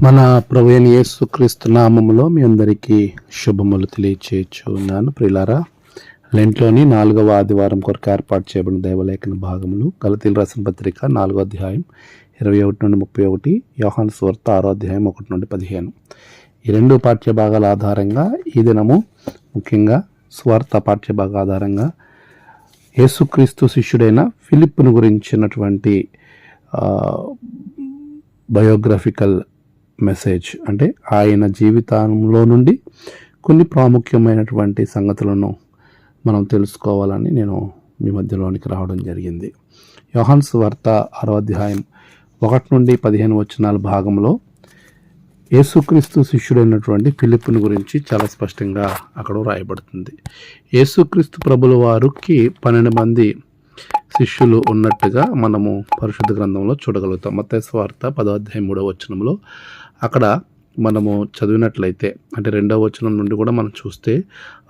మన ప్రవేణ యేసుక్రీస్తు నామములో మీ అందరికీ శుభములు తెలియచేయచ్చు ఉన్నాను ప్రిలారా లెంట్లోని నాలుగవ ఆదివారం కొరకు ఏర్పాటు చేయబడిన దైవలేఖన భాగములు గలతీల రసన పత్రిక నాలుగో అధ్యాయం ఇరవై ఒకటి నుండి ముప్పై ఒకటి యోహాన్ స్వర్త ఆరో అధ్యాయం ఒకటి నుండి పదిహేను. ఈ రెండు పాఠ్య భాగాల ఆధారంగా ఈ దినము ముఖ్యంగా స్వార్థ పాఠ్యభాగ ఆధారంగా యేసుక్రీస్తు శిష్యుడైన ఫిలిప్ను గురించినటువంటి బయోగ్రఫికల్ మెసేజ్ అంటే ఆయన జీవితంలో నుండి కొన్ని ప్రాముఖ్యమైనటువంటి సంగతులను మనం తెలుసుకోవాలని నేను మీ మధ్యలోనికి రావడం జరిగింది. యోహాన్స్ వార్త ఆరో అధ్యాయం ఒకటి నుండి పదిహేను వచనాల భాగంలో యేసుక్రీస్తు శిష్యుడైనటువంటి ఫిలిప్ను గురించి చాలా స్పష్టంగా అక్కడ రాయబడుతుంది యేసుక్రీస్తు ప్రభుల వారికి పన్నెండు మంది శిష్యులు ఉన్నట్టుగా మనము పరిశుద్ధ గ్రంథంలో చూడగలుగుతాం. మత్తయి వార్త పదో అధ్యాయం మూడవ వచనంలో అక్కడ మనము చదివినట్లయితే అంటే రెండవ వచనం నుండి కూడా మనం చూస్తే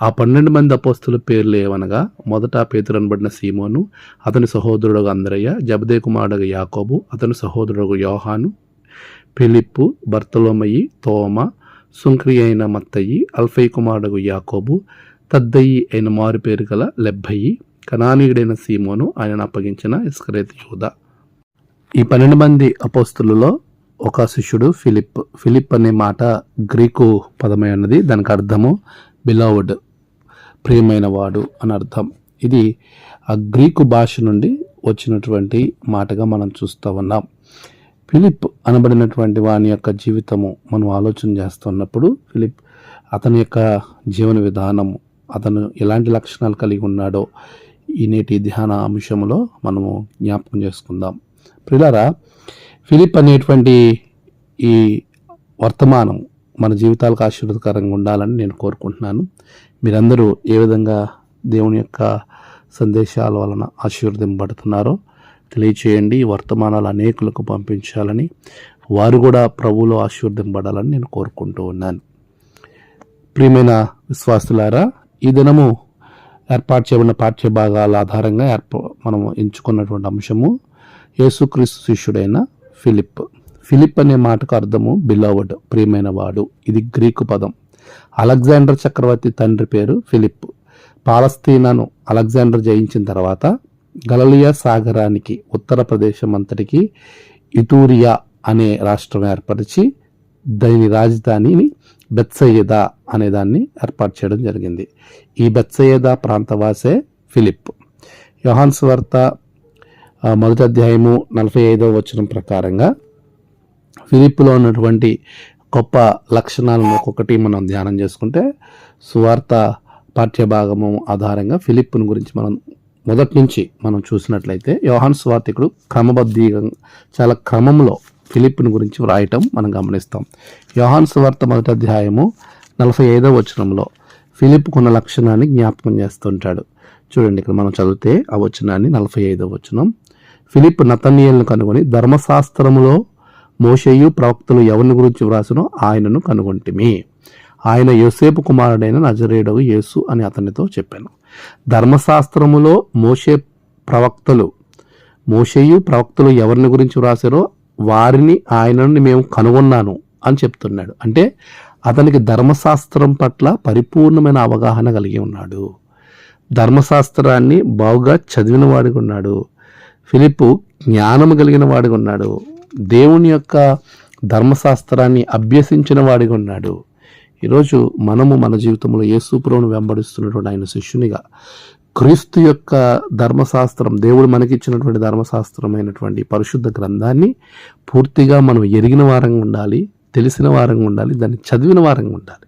ఆ పన్నెండు మంది అపోస్తుల పేర్లు ఏమనగా మొదట పేతురు అనబడిన సీమోను అతని సహోదరుడు అందరయ్య జబదే కుమారుడు యాకోబు అతని సహోదరుడు యోహాను ఫిలిప్పు భర్తలోమయ్యి తోమ సుంక్రి అయిన మత్తయ్యి అల్ఫై కుమారుడు యాకోబు తద్దయ్యి అయిన మారు పేరు గల లెబ్బయ్యి కనానీయుడైన సీమోను ఆయన అప్పగించిన ఇస్కరేత్ యూద. ఈ పన్నెండు మంది అపోస్తులలో ఒక శిష్యుడు ఫిలిప్ ఫిలిప్ అనే మాట గ్రీకు పదమై ఉన్నది దానికి అర్థము బిలౌడ్ ప్రియమైన వాడు అని అర్థం. ఇది ఆ గ్రీకు భాష నుండి వచ్చినటువంటి మాటగా మనం చూస్తూ ఉన్నాం. ఫిలిప్ అనబడినటువంటి వాని యొక్క జీవితము మనం ఆలోచన చేస్తున్నప్పుడు ఫిలిప్ అతని యొక్క జీవన విధానము అతను ఎలాంటి లక్షణాలు కలిగి ఉన్నాడో ఈ నేటి ధ్యాన అంశంలో మనము జ్ఞాపకం చేసుకుందాం. ప్రిలారా ఫిలిప్ అనేటువంటి ఈ వర్తమానం మన జీవితాలకు ఆశీర్వదకరంగా ఉండాలని నేను కోరుకుంటున్నాను. మీరందరూ ఏ విధంగా దేవుని యొక్క సందేశాల వలన ఆశీర్వదింపబడుతున్నారో తెలియచేయండి. ఈ వర్తమానాలు అనేకులకు పంపించాలని వారు కూడా ప్రభువులో ఆశీర్వదింపడాలని నేను కోరుకుంటూ ఉన్నాను. ప్రియమైన విశ్వాసులారా ఈ దినము ఏర్పాటు చేయబడిన పాఠ్య భాగాల ఆధారంగా ఏర్ప మనము ఎంచుకున్నటువంటి అంశము యేసుక్రీస్తు శిష్యుడైన ఫిలిప్. ఫిలిప్ అనే మాటకు అర్థము బిలవడ్ ప్రియమైన వాడు. ఇది గ్రీకు పదం. అలెగ్జాండర్ చక్రవర్తి తండ్రి పేరు ఫిలిప్. పాలస్తీనాను అలెగ్జాండర్ జయించిన తర్వాత గలలియా సాగరానికి ఉత్తర ప్రదేశం అంతటికి ఇటూరియా అనే రాష్ట్రం ఏర్పరిచి దాని రాజధానిని బెత్సయ్యదా అనే దాన్ని ఏర్పాటు చేయడం జరిగింది. ఈ బెత్సయ్యదా ప్రాంతవాసే ఫిలిప్. యోహాన్స్ వార్త మొదటి అధ్యాయము నలభై ఐదవ వచనం ప్రకారంగా ఫిలిప్లో ఉన్నటువంటి గొప్ప లక్షణాలను ఒక్కొక్కటి మనం ధ్యానం చేసుకుంటే సువార్త పాఠ్యభాగము ఆధారంగా ఫిలిప్ను గురించి మనం మొదటి నుంచి మనం చూసినట్లయితే యోహాన్ స్వార్థికుడు క్రమబద్ధీగా చాలా క్రమంలో ఫిలిప్ను గురించి వ్రాయటం మనం గమనిస్తాం. యోహాన్ స్వార్థ మొదటి అధ్యాయము నలభై ఐదవ వచనంలో ఫిలిప్కున్న లక్షణాన్ని జ్ఞాపకం చేస్తుంటాడు. చూడండి ఇక్కడ మనం చదివితే ఆ వచనాన్ని నలభై ఐదవ వచనం ఫిలిప్ నతనీయులను కనుగొని ధర్మశాస్త్రములో మోషేయు ప్రవక్తలు ఎవరిని గురించి వ్రాసనో ఆయనను కనుగొంటిమి. ఆయన యోసేపు కుమారుడైన నజరేయుడు యేసు అని అతనితో చెప్పాను. ధర్మశాస్త్రములో మోషే ప్రవక్తలు మోషేయు ప్రవక్తలు ఎవరిని గురించి వ్రాసారో వారిని ఆయనను మేము కనుగొన్నాను అని చెప్తున్నాడు. అంటే అతనికి ధర్మశాస్త్రం పట్ల పరిపూర్ణమైన అవగాహన కలిగి ఉన్నాడు. ధర్మశాస్త్రాన్ని బాగుగా చదివిన వాడిగా ఉన్నాడు. ఫిలిప్పు జ్ఞానము కలిగిన వాడిగా ఉన్నాడు. దేవుని యొక్క ధర్మశాస్త్రాన్ని అభ్యసించిన వాడిగా ఉన్నాడు. ఈరోజు మనము మన జీవితంలో యేసుప్రభును వెంబడిస్తున్నటువంటి ఆయన శిష్యునిగా క్రీస్తు యొక్క ధర్మశాస్త్రం దేవుడు మనకిచ్చినటువంటి ధర్మశాస్త్రమైనటువంటి పరిశుద్ధ గ్రంథాన్ని పూర్తిగా మనం ఎరిగిన వారంగా ఉండాలి తెలిసిన వారంగా ఉండాలి దాన్ని చదివిన వారంగా ఉండాలి.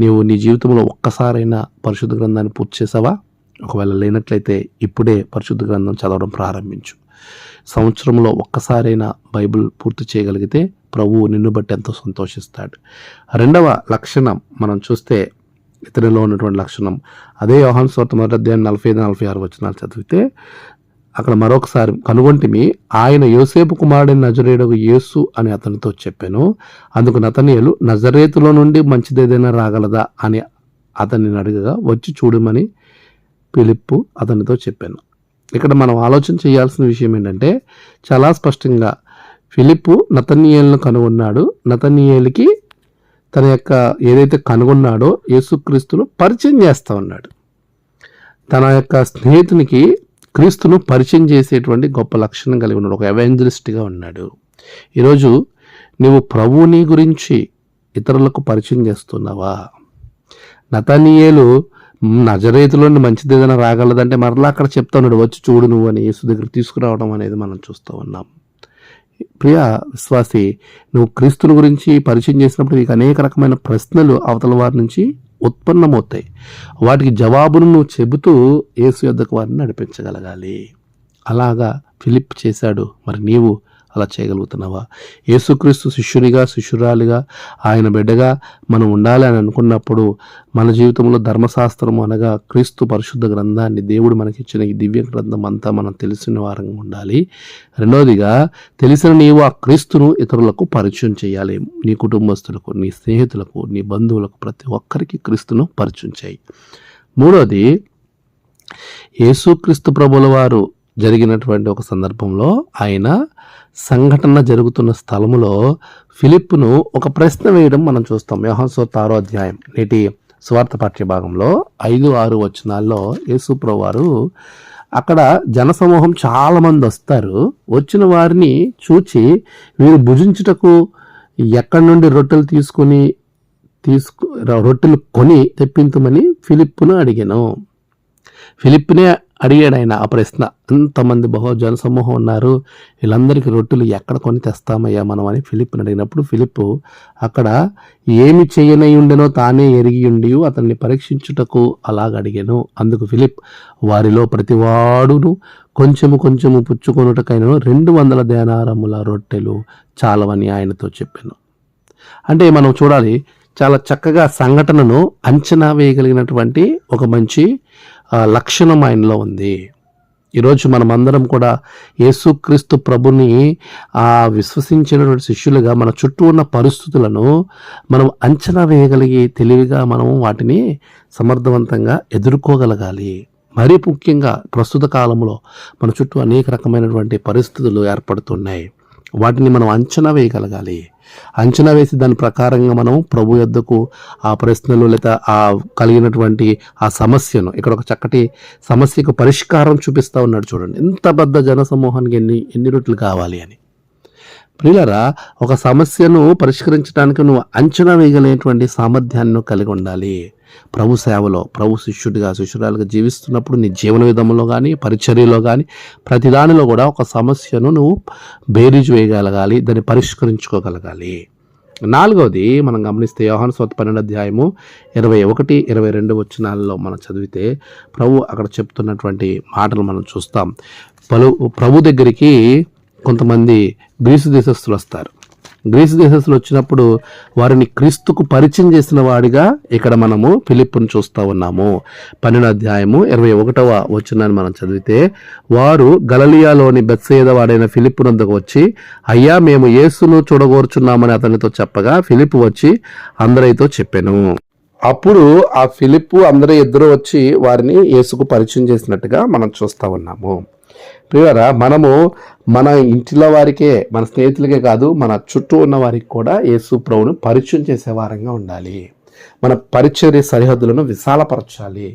నీవు నీ జీవితంలో ఒక్కసారైనా పరిశుద్ధ గ్రంథాన్ని పూర్తి చేసావా? ఒకవేళ లేనట్లయితే ఇప్పుడే పరిశుద్ధ గ్రంథం చదవడం ప్రారంభించు. సంవత్సరంలో ఒక్కసారైనా బైబిల్ పూర్తి చేయగలిగితే ప్రభువు నిన్ను బట్టి ఎంతో సంతోషిస్తాడు. రెండవ లక్షణం మనం చూస్తే ఇతనిలో ఉన్నటువంటి లక్షణం. అదే యోహాన్ స్వార్థ మొదటి అధ్యాయం నలభై ఐదు నలభై ఆరు వచనాలు చదివితే అక్కడ మరొకసారి కనుగొంటిమి ఆయన యోసేపు కుమారుడైన నజరేయుడు యేసు అని అతనితో చెప్పాను అందుకు నతనీయులు నజరేతులో నుండి మంచిదేదైనా రాగలదా అని అతన్ని అడగగా వచ్చి చూడమని పిలుపు అతనితో చెప్పాను. ఇక్కడ మనం ఆలోచన చేయాల్సిన విషయం ఏంటంటే చాలా స్పష్టంగా ఫిలిప్పు నతనీయేలును కనుగొన్నాడు. నతనీయేలుకి తన యొక్క ఏదైతే కనుగొన్నాడో యేసుక్రీస్తును పరిచయం చేస్తా ఉన్నాడు. తన యొక్క స్నేహితునికి క్రీస్తును పరిచయం చేసేటువంటి గొప్ప లక్షణం కలిగి ఉన్నాడు. ఒక ఎవాంజలిస్ట్గా ఉన్నాడు. ఈరోజు నువ్వు ప్రభువుని గురించి ఇతరులకు పరిచయం చేస్తున్నావా? నతనీయేలు నజరేతులోని మంచిది ఏదైనా రాగలదంటే మరలా అక్కడ చెప్తా ఉన్నాడు వచ్చి చూడు నువ్వు అని యేసు దగ్గర తీసుకురావడం అనేది మనం చూస్తూ ఉన్నాం. ప్రియ విశ్వాసి నువ్వు క్రీస్తుని గురించి పరిచయం చేసినప్పుడు నీకు అనేక రకమైన ప్రశ్నలు అవతల వారి నుంచి ఉత్పన్నమవుతాయి. వాటికి జవాబును నువ్వు చెబుతూ యేసు యొద్దకు వారిని నడిపించగలగాలి. అలాగా ఫిలిప్ చేశాడు. మరి నీవు అలా చేయగలుగుతున్నావా? యేసుక్రీస్తు శిష్యునిగా శిష్యురాలిగా ఆయన బిడ్డగా మనం ఉండాలి అని అనుకున్నప్పుడు మన జీవితంలో ధర్మశాస్త్రము అనగా క్రీస్తు పరిశుద్ధ గ్రంథాన్ని దేవుడు మనకిచ్చిన ఈ దివ్య గ్రంథం అంతా మనం తెలిసిన వారంగా ఉండాలి. రెండవదిగా తెలిసిన నీవు ఆ క్రీస్తును ఇతరులకు పరిచయం చేయాలి. నీ కుటుంబస్తులకు నీ స్నేహితులకు నీ బంధువులకు ప్రతి ఒక్కరికి క్రీస్తును పరిచయం చేయి. మూడవది యేసుక్రీస్తు ప్రభుల వారు జరిగినటువంటి ఒక సందర్భంలో ఆయన సంఘటన జరుగుతున్న స్థలములో ఫిలిప్ను ఒక ప్రశ్న వేయడం మనం చూస్తాం. యోహాన్సోత్ తారో అధ్యాయం నేటి స్వార్థ పాఠ్యభాగంలో ఐదు ఆరు వచనాల్లో యేసుప్రో వారు అక్కడ జనసమూహం చాలామంది వస్తారు. వచ్చిన వారిని చూచి వీరు భుజించుటకు ఎక్కడి నుండి రొట్టెలు తీసుకొని తీసుకు రొట్టెలు కొని తెప్పించమని ఫిలిప్పును అడిగాను. ఫిలిప్నే అడిగాడు ఆయన ఆ ప్రశ్న. అంతమంది బహు జనసమూహం ఉన్నారు. వీళ్ళందరికీ రొట్టెలు ఎక్కడ కొని తెస్తామయ్యా మనం? అని ఫిలిప్ని అడిగినప్పుడు ఫిలిప్ అక్కడ ఏమి చేయనై ఉండెనో తానే ఎరిగి ఉండి అతన్ని పరీక్షించుటకు అలాగ అడిగాను. అందుకు ఫిలిప్ వారిలో ప్రతివాడును కొంచెము కొంచెము పుచ్చుకొనుటకైనను రెండు వందల దేనారముల రొట్టెలు చాలవని ఆయనతో చెప్పాను. అంటే మనం చూడాలి చాలా చక్కగా సంఘటనను అంచనా వేయగలిగినటువంటి ఒక మంచి లక్షణం ఆయనలో ఉంది. ఈరోజు మనమందరం కూడా యేసుక్రీస్తు ప్రభుని ఆ విశ్వసించినటువంటి శిష్యులుగా మన చుట్టూ ఉన్న పరిస్థితులను మనం అంచనా వేయగలిగి తెలివిగా మనం వాటిని సమర్థవంతంగా ఎదుర్కోగలగాలి. మరీ ముఖ్యంగా ప్రస్తుత కాలంలో మన చుట్టూ అనేక రకమైనటువంటి పరిస్థితులు ఏర్పడుతున్నాయి. వాటిని మనం అంచనా వేయగలగాలి. అంచనా వేసి దాని ప్రకారంగా మనం ప్రభు యొద్దకు ఆ ప్రశ్నలు లేదా ఆ కలిగినటువంటి ఆ సమస్యను ఇక్కడ ఒక చక్కటి సమస్యకు పరిష్కారం చూపిస్తా ఉన్నాడు చూడండి. ఎంత పెద్ద జన సమూహానికి ఎన్ని ఎన్ని రొట్లు కావాలి అని. ప్రియులరా ఒక సమస్యను పరిష్కరించడానికి నువ్వు అంచనా వేయగలిగినటువంటి సామర్థ్యాన్ని నువ్వు కలిగి ఉండాలి. ప్రభు సేవలో ప్రభు శిష్యుడిగా శిష్యురాలుగా జీవిస్తున్నప్పుడు నీ జీవన విధంలో కానీ పరిచర్యలో కానీ ప్రతిదానిలో కూడా ఒక సమస్యను నువ్వు బేరీజు వేయగలగాలి దాన్ని పరిష్కరించుకోగలగాలి. నాలుగవది మనం గమనిస్తే యోహాను స్వత పన్నెండు అధ్యాయము ఇరవై ఒకటి ఇరవై రెండు వచనాలలో మనం చదివితే ప్రభు అక్కడ చెప్తున్నటువంటి మాటలు మనం చూస్తాం. పలు ప్రభు దగ్గరికి కొంతమంది గ్రీసు దేశస్తులు వస్తారు. గ్రీసు దేశస్తులు వచ్చినప్పుడు వారిని క్రీస్తుకు పరిచయం చేసిన వాడిగా ఇక్కడ మనము ఫిలిప్పును చూస్తూ ఉన్నాము. పన్నెండు అధ్యాయము ఇరవై ఒకటవ వచ్చిందని మనం చదివితే వారు గలలియాలోని బెత్సేద వాడైన ఫిలిప్పు నందుకు వచ్చి అయ్యా మేము యేసును చూడగోరుచున్నామని అతనితో చెప్పగా ఫిలిప్ వచ్చి అందరితో చెప్పాను. అప్పుడు ఆ ఫిలిప్పు అందరూ ఇద్దరు వచ్చి వారిని యేసుకు పరిచయం చేసినట్టుగా మనం చూస్తూ ఉన్నాము. ప్రియరా మనము మన ఇంటిలో వారికే మన స్నేహితులకే కాదు మన చుట్టూ ఉన్న వారికి కూడా యేసు ప్రభువును పరిచయం చేసే వారంగా ఉండాలి. మన పరిచర్య సరిహద్దులను విశాలపరచాలి.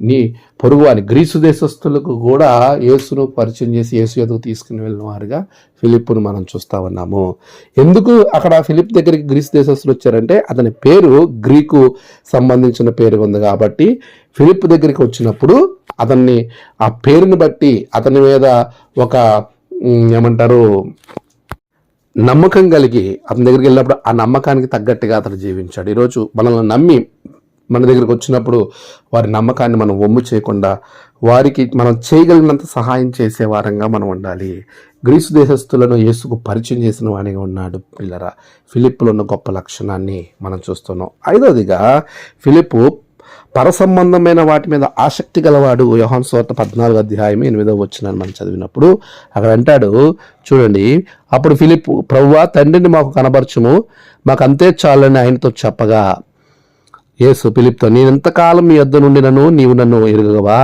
నీ పొరుగు వారి గ్రీసు దేశస్తులకు కూడా యేసును పరిచయం చేసి యేసు ఎదుగు తీసుకుని వెళ్ళిన వారుగా ఫిలిప్ను మనం చూస్తా ఉన్నాము. ఎందుకు అక్కడ ఫిలిప్ దగ్గరికి గ్రీసు దేశస్తులు వచ్చారంటే అతని పేరు గ్రీకు సంబంధించిన పేరు ఉంది కాబట్టి ఫిలిప్ దగ్గరికి వచ్చినప్పుడు అతన్ని ఆ పేరుని బట్టి అతని మీద ఒక ఏమంటారు నమ్మకం కలిగి అతని దగ్గరికి వెళ్ళినప్పుడు ఆ నమ్మకానికి తగ్గట్టుగా అతను జీవించాడు. ఈరోజు మనల్ని నమ్మి మన దగ్గరికి వచ్చినప్పుడు వారి నమ్మకాన్ని మనం ఒమ్ము చేయకుండా వారికి మనం చేయగలిగినంత సహాయం చేసే వారంగా మనం ఉండాలి. గ్రీసు దేశస్థులను యేసుకు పరిచయం చేసిన వాడిగా ఉన్నాడు పిల్లరా. ఫిలిప్లో ఉన్న గొప్ప లక్షణాన్ని మనం చూస్తున్నాం. ఐదవదిగా ఫిలిప్పు పరసంబంధమైన వాటి మీద ఆసక్తి గలవాడు యోహాన్ సోత పద్నాలుగు అధ్యాయం ఎనిమిదో వచ్చిన మనం చదివినప్పుడు అక్కడ అంటాడు చూడండి అప్పుడు ఫిలిప్ ప్రవ్వా తండ్రిని మాకు కనబరచుము మాకు అంతే చాలని ఆయనతో చెప్పగా యేసు పిలిప్తో నేనెంతకాలం మీ యొద్ద నుండి నన్ను నీవు నన్ను ఎరుగవా?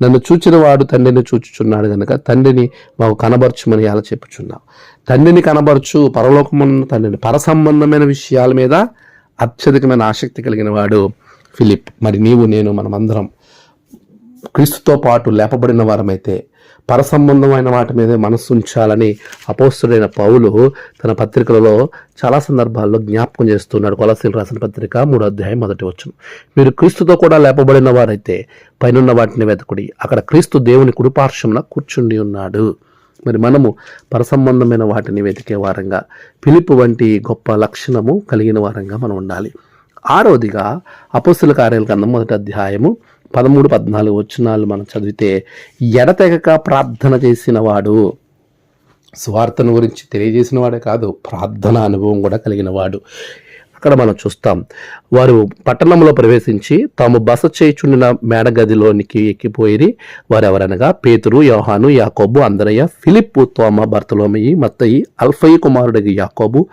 నన్ను చూచిన వాడు తండ్రిని చూచుచున్నాడు గనుక తండ్రిని మాకు కనబరచుమని అలా చెప్పుచున్నావు తండ్రిని కనబరచు పరలోకమున్న తండ్రిని పరసంబంధమైన విషయాల మీద అత్యధికమైన ఆసక్తి కలిగిన వాడు. ఫిలిప్ మరి నీవు నేను మనమందరం క్రీస్తుతో పాటు లేపబడిన వారమైతే పరసంబంధమైన వాటి మీదే మనస్సు ఉంచాలని అపోస్తుడైన పౌలు తన పత్రికలలో చాలా సందర్భాల్లో జ్ఞాపకం చేస్తున్నాడు. కొలసీలు రాసిన పత్రిక మూడో అధ్యాయం మొదటి వచ్చును మీరు క్రీస్తుతో కూడా లేపబడిన వారైతే పైనున్న వాటిని వెతకుడి. అక్కడ క్రీస్తు దేవుని కుడిపార్శ్వమున కూర్చుండి ఉన్నాడు. మరి మనము పరసంబంధమైన వాటిని వెతికే వారంగా పిలుపు వంటి గొప్ప లక్షణము కలిగిన వారంగా మనం ఉండాలి. ఆరోదిగా అపస్సుల కార్యాల కన్నా మొదటి అధ్యాయము పదమూడు పద్నాలుగు వచ్చినాలు మనం చదివితే ఎడతెగక ప్రార్థన చేసిన వాడు స్వార్థను గురించి తెలియజేసిన వాడే కాదు ప్రార్థన అనుభవం కూడా కలిగిన వాడు అక్కడ మనం చూస్తాం. వారు పట్టణంలో ప్రవేశించి తాము బస చేయుచుండిన మేడగదిలోనికి ఎక్కిపోయి వారు ఎవరనగా పేతురు యోహాను యాకోబు అందరయ్య ఫిలిప్పు తోమ బర్తలోమయి మత్తయి అల్ఫయి కుమారుడికి యాకోబు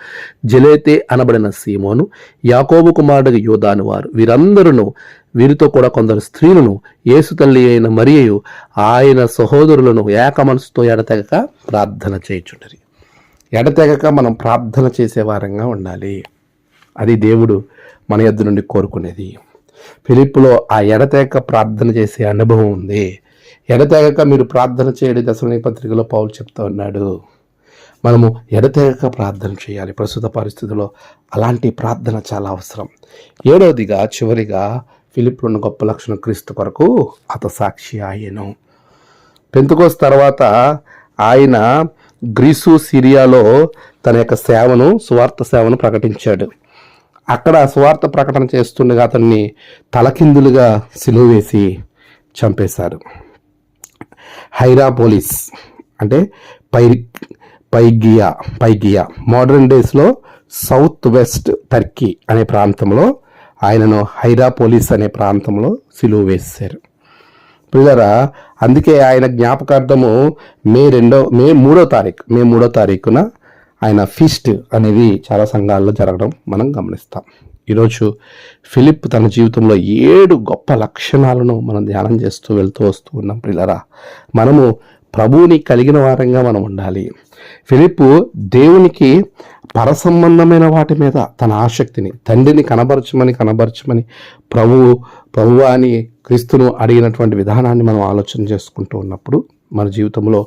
జలేతే అనబడిన సీమోను యాకోబు కుమారుడికి యోధాను వారు. వీరందరూ వీరితో కూడా కొందరు స్త్రీలను యేసు తల్లి అయిన మరియు ఆయన సహోదరులను ఏక మనసుతో ఎడతెగక ప్రార్థన చేయుచుండరి. ఎడతెగక మనం ప్రార్థన చేసే వారంగా ఉండాలి. అది దేవుడు మన యొద్ద నుండి కోరుకునేది. ఫిలిప్పులో ఆ ఎడతేక ప్రార్థన చేసే అనుభవం ఉంది. ఎడతెగక మీరు ప్రార్థన చేయడం దశలోని పత్రికలో పౌలు చెప్తా ఉన్నాడు. మనము ఎడతెగక ప్రార్థన చేయాలి. ప్రస్తుత పరిస్థితుల్లో అలాంటి ప్రార్థన చాలా అవసరం. ఏడవదిగా చివరిగా ఫిలిప్లోని ఉన్న గొప్ప లక్షణం క్రీస్తు కొరకు అత సాక్షి ఆయను. పెంతుకోస్ తర్వాత ఆయన గ్రీసు సిరియాలో తన యొక్క సేవను సువార్త సేవను ప్రకటించాడు. అక్కడ స్వార్థ ప్రకటన చేస్తుండగా అతన్ని తలకిందులుగా సిలువ వేసి చంపేశారు. హైరాపోలిస్ అంటే పై పైగియా పైగియా. మోడర్న్ డేస్లో సౌత్ వెస్ట్ టర్కీ అనే ప్రాంతంలో ఆయనను హైరాపోలిస్ అనే ప్రాంతంలో సిలువ వేశారు. పిల్లరా అందుకే ఆయన జ్ఞాపకార్థము మే రెండో మే మూడో తారీఖు మే మూడో తారీఖున ఆయన ఫీస్ట్ అనేది చాలా సంఘాల్లో జరగడం మనం గమనిస్తాం. ఈరోజు ఫిలిప్ తన జీవితంలో ఏడు గొప్ప లక్షణాలను మనం ధ్యానం చేస్తూ వెళ్తూ వస్తూ ఉన్నాం పిల్లరా మనము ప్రభువుని కలిగిన వారంగా మనం ఉండాలి. ఫిలిప్ దేవునికి పరసంబంధమైన వాటి మీద తన ఆసక్తిని తండ్రిని కనబరచమని కనబరచమని ప్రభువు ప్రభువు అని క్రీస్తును అడిగినటువంటి విధానాన్ని మనం ఆలోచన చేసుకుంటూ ఉన్నప్పుడు మన జీవితంలో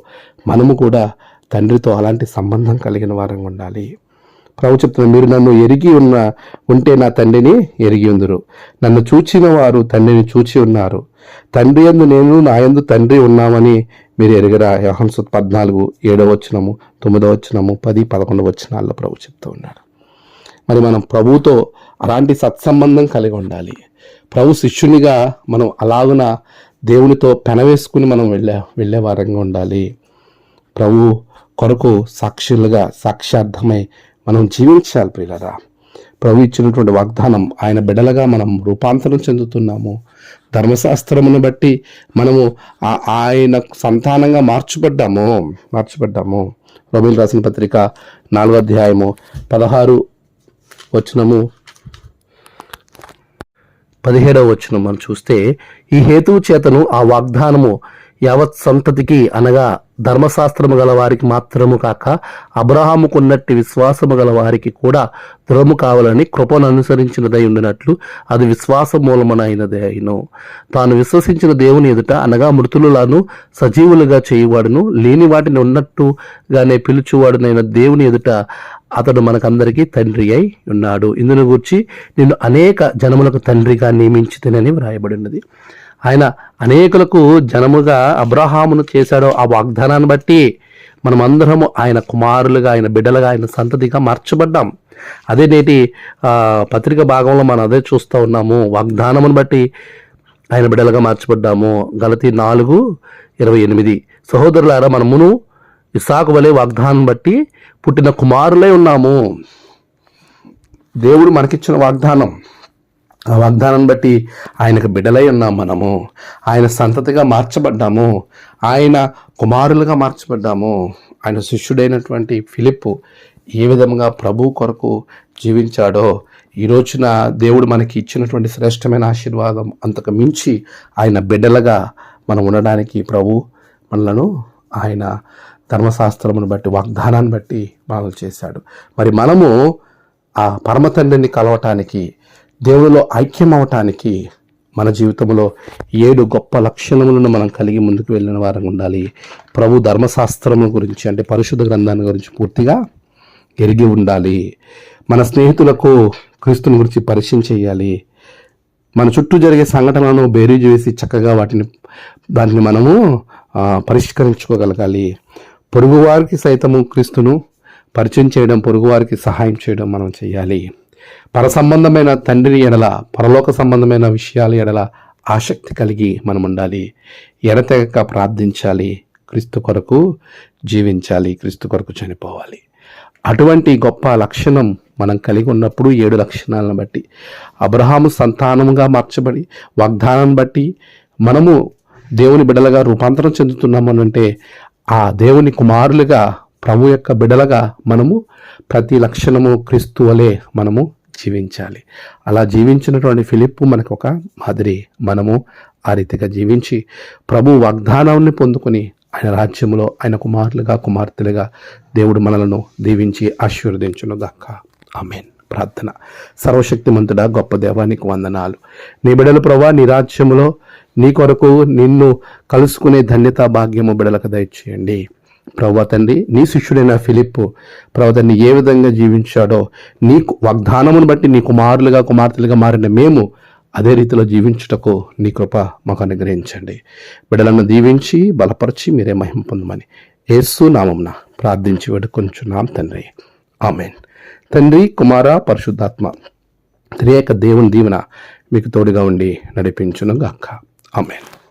మనము కూడా తండ్రితో అలాంటి సంబంధం కలిగిన వారంగా ఉండాలి. ప్రభు చెప్తున్న మీరు నన్ను ఎరిగి ఉన్న ఉంటే నా తండ్రిని ఎరిగి ఉందరు. నన్ను చూచిన వారు తండ్రిని చూచి ఉన్నారు. తండ్రి ఎందు నేను నా యందు తండ్రి ఉన్నామని మీరు ఎరిగరా. యోహన్సు పద్నాలుగు ఏడవ వచ్చినము తొమ్మిదవ వచ్చినము పది పదకొండవ వచ్చినాల్లో ప్రభు చెప్తూ ఉన్నాడు. మరి మనం ప్రభువుతో అలాంటి సత్సంబంధం కలిగి ఉండాలి. ప్రభు శిష్యునిగా మనం అలాగున దేవునితో పెనవేసుకుని మనం వెళ్ళే వెళ్ళే వారంగా ఉండాలి. ప్రభు కొరకు సాక్షులుగా సాక్షార్థమై మనం జీవించాలి ప్రియులరా. ప్రభు ఇచ్చినటువంటి వాగ్దానం ఆయన బిడలగా మనం రూపాంతరం చెందుతున్నాము. ధర్మశాస్త్రమును బట్టి మనము ఆ- ఆయన సంతానంగా మార్చబడ్డాము. మార్చబడ్డాము. రబీల్ రాసిన పత్రిక నాలుగో అధ్యాయము పదహారు వచనము పదిహేడవ వచనం మనం చూస్తే ఈ హేతువు చేతను ఆ వాగ్దానము యావత్ సంతతికి అనగా ధర్మశాస్త్రము గల వారికి మాత్రము కాక అబ్రహాముకున్నట్టి విశ్వాసము గల వారికి కూడా దృఢము కావాలని కృపను అనుసరించినదై ఉండినట్లు అది విశ్వాస మూలమనైనదే అయిను. తాను విశ్వసించిన దేవుని ఎదుట అనగా మృతులను సజీవులుగా చేయువాడును లేని వాటిని ఉన్నట్టుగానే పిలుచువాడునైన దేవుని ఎదుట అతడు మనకందరికీ తండ్రి అయి ఉన్నాడు. ఇందును గురించి నిన్ను అనేక జనములకు తండ్రిగా నియమించితేనని వ్రాయబడినది. ఆయన అనేకులకు జనముగా అబ్రహామును చేశాడో ఆ వాగ్దానాన్ని బట్టి మనమందరము ఆయన కుమారులుగా ఆయన బిడ్డలుగా ఆయన సంతతిగా మార్చబడ్డాం. అదే నేటి పత్రిక భాగంలో మనం అదే చూస్తూ ఉన్నాము. వాగ్దానమును బట్టి ఆయన బిడ్డలుగా మార్చబడ్డాము. గలతి నాలుగు ఇరవై ఎనిమిది. సహోదరులారా మనమును ఇసాకు వలె వాగ్దానం బట్టి పుట్టిన కుమారులై ఉన్నాము. దేవుడు మనకిచ్చిన వాగ్దానం. ఆ వాగ్దానం బట్టి ఆయనకు బిడ్డలై ఉన్నాం మనము. ఆయన సంతతిగా మార్చబడ్డాము. ఆయన కుమారులుగా మార్చబడ్డాము. ఆయన శిష్యుడైనటువంటి ఫిలిప్ ఏ విధంగా ప్రభు కొరకు జీవించాడో ఈ రోజున దేవుడు మనకి ఇచ్చినటువంటి శ్రేష్టమైన ఆశీర్వాదం అంతకు మించి ఆయన బిడ్డలుగా మనం ఉండడానికి ప్రభు మనలను ఆయన ధర్మశాస్త్రమును బట్టి వాగ్దానాన్ని బట్టి మనల్ని చేశాడు. మరి మనము ఆ పరమతండ్రిని కలవటానికి దేవునిలో ఐక్యం అవటానికి మన జీవితంలో ఏడు గొప్ప లక్షణములను మనం కలిగి ముందుకు వెళ్ళిన వారంగా ఉండాలి. ప్రభు ధర్మశాస్త్రము గురించి అంటే పరిశుద్ధ గ్రంథాన్ని గురించి పూర్తిగా ఎరిగి ఉండాలి. మన స్నేహితులకు క్రీస్తుని గురించి పరిచయం చేయాలి. మన చుట్టూ జరిగే సంఘటనలను బేరీజ్ వేసి చక్కగా వాటిని దాన్ని మనము పరిష్కరించుకోగలగాలి. పొరుగువారికి సైతము క్రీస్తును పరిచయం చేయడం పొరుగువారికి సహాయం చేయడం మనం చేయాలి. పర సంబంధమైన తండ్రి ఎడల పరలోక సంబంధమైన విషయాల ఎడల ఆసక్తి కలిగి మనం ఉండాలి ఎడతెగక ప్రార్థించాలి. క్రీస్తు కొరకు జీవించాలి. క్రీస్తు కొరకు చనిపోవాలి. అటువంటి గొప్ప లక్షణం మనం కలిగి ఉన్నప్పుడు ఏడు లక్షణాలను బట్టి అబ్రహాము సంతానముగా మార్చబడి వాగ్దానం బట్టి మనము దేవుని బిడలుగా రూపాంతరం చెందుతున్నామనంటే ఆ దేవుని కుమారులుగా ప్రభు యొక్క బిడలుగా మనము ప్రతి లక్షణము క్రీస్తు వలె మనము జీవించాలి. అలా జీవించినటువంటి ఫిలిప్పు మనకు ఒక మాదిరి మనము ఆ రీతిగా జీవించి ప్రభు వాగ్దానాన్ని పొందుకొని ఆయన రాజ్యంలో ఆయన కుమారులుగా కుమార్తెలుగా దేవుడు మనలను దీవించి ఆశీర్వదించును గాక. ఆమెన్. ప్రార్థన. సర్వశక్తిమంతుడా గొప్ప దేవానికి వందనాలు. నీ బిడలు ప్రభా నీ రాజ్యములో నీ కొరకు నిన్ను కలుసుకునే ధన్యతా భాగ్యము బిడలకు దయచేయండి. ప్రభా తండ్రి నీ శిష్యుడైన ఫిలిప్పు ప్రభా ఏ విధంగా జీవించాడో నీ వాగ్దానమును బట్టి నీ కుమారులుగా కుమార్తెలుగా మారిన మేము అదే రీతిలో జీవించుటకు నీ కృప మాకు అనుగ్రహించండి. బిడలను దీవించి బలపరిచి మీరే మహిమ పొందమని యేసు నామంన ప్రార్థించి వేడుకొంచున్నాం తండ్రి. ఆమెన్. తండ్రి కుమార పరిశుద్ధాత్మ త్రియేక దేవుని దీవెన మీకు తోడుగా ఉండి నడిపించునుగాక. ఆమెన్.